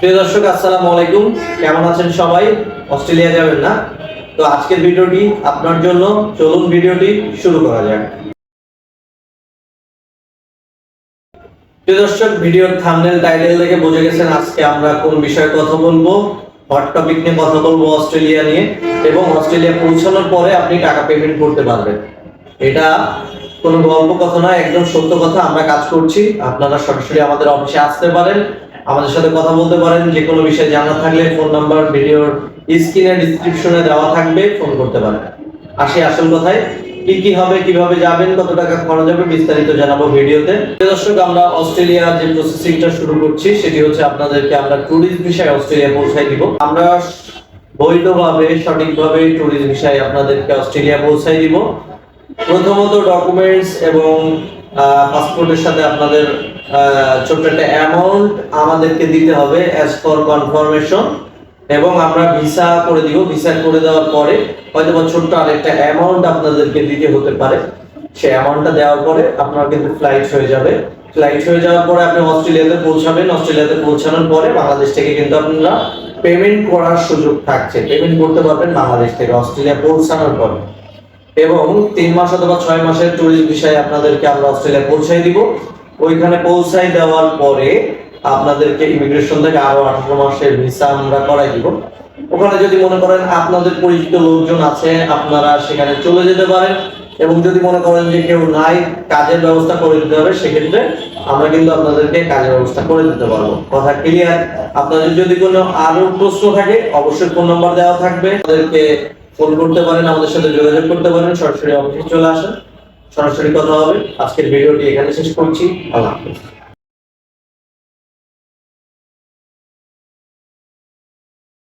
প্রিয় দর্শক, আসসালামু আলাইকুম। কেমন আছেন সবাই? অস্ট্রেলিয়া যাবেন না? তো আজকের ভিডিওটি আপনার জন্য। চলুন ভিডিওটি শুরু করা যাক। প্রিয় দর্শক, ভিডিওর থাম্বনেল টাইটেল দেখে বুঝে গেছেন আজকে আমরা কোন বিষয়ে কথা বলব হট টপিক নিয়ে কথা বলব অস্ট্রেলিয়া নিয়ে, এবং অস্ট্রেলিয়া পৌঁছানোর পরে আপনি টাকা পেমেন্ট করতে পারবেন। এটা কোনো গল্প কথা নয়, একদম সত্য কথা। আমরা কাজ করছি। আপনারা সরাসরি আমাদের অফিসে আসতে পারেন। আমাদের সাথে কথা বলতে পারেন, যে কোনো বিষয়ে জানার থাকলে ফোন নাম্বার, ভিডিওর স্ক্রিনে ডিসক্রিপশনে দেওয়া থাকবে, ফোন করতে পারেন। আসি আসল কথায়, কি কি হবে, কীভাবে যাবেন, কত টাকা খরচ হবে বিস্তারিত জানাব ভিডিওতে। দর্শক, আমরা অস্ট্রেলিয়া যে প্রসেসিংটা শুরু করছি, সেটি হচ্ছে আপনাদেরকে আমরা ট্যুরিস্ট ভিসায় অস্ট্রেলিয়া পৌঁছাই দিব। আমরা বৈধভাবে, সঠিকভাবে ট্যুরিস্ট ভিসায় আপনাদেরকে অস্ট্রেলিয়া পৌঁছাই দিব। প্রথমত ডকুমেন্টস এবং পাসপোর্টের সাথে আপনাদের ছোট্ট একটা অ্যামাউন্ট আমাদেরকে দিতে হবে অ্যাজ ফর কনফার্মেশন এবং আমরা ভিসা করে দিব। ভিসা করে দেওয়ার পরে হয়তো বা ছোট্ট আরেকটা অ্যামাউন্ট আপনাদেরকে দিতে হতে পারে। সেই অ্যামাউন্টটা দেওয়ার পরে আপনার কিন্তু ফ্লাইট হয়ে যাবে। ফ্লাইট হয়ে যাওয়ার পরে আপনি অস্ট্রেলিয়াতে পৌঁছাবেন। অস্ট্রেলিয়াতে পৌঁছানোর পরে বাংলাদেশ থেকে কিন্তু আপনারা পেমেন্ট করার সুযোগ থাকছে। পেমেন্ট করতে পারবেন বাংলাদেশ থেকে। অস্ট্রেলিয়া পৌঁছানোর পরে। এবং তিন মাস অথবা ছয় মাসের ট্যুরিস্ট বিষয়ে আপনাদেরকে আমরা অস্ট্রেলিয়া পৌঁছাই দিব। ওইখানে পৌঁছাই দেওয়ার পরে আপনাদেরকে ইমিগ্রেশন থেকে আরও আঠারো মাসের ভিসা আমরা করাই দিব। ওখানে যদি মনে করেন আপনাদের পরিচিত লোকজন আছে, আপনারা সেখানে চলে যেতে পারেন এবং যদি মনে করেন যে কেউ নাই, কাজের ব্যবস্থা করে দিতে হবে, সেক্ষেত্রে আমরা কিন্তু আপনাদেরকে কাজের ব্যবস্থা করে দিতে পারব। কথা ক্লিয়ার আপনাদের যদি কোনো আরও প্রশ্ন থাকে, অবশ্যই ফোন নাম্বার দেওয়া থাকবে। আমাদেরকে ফোন করতে পারেন, আমাদের সাথে যোগাযোগ করতে পারেন, সরাসরি অফিসে চলে আসেন। সরাসরি কথা হবে। আজকের ভিডিওটি এখানে শেষ করছি। আল্লাহ হাফেজ।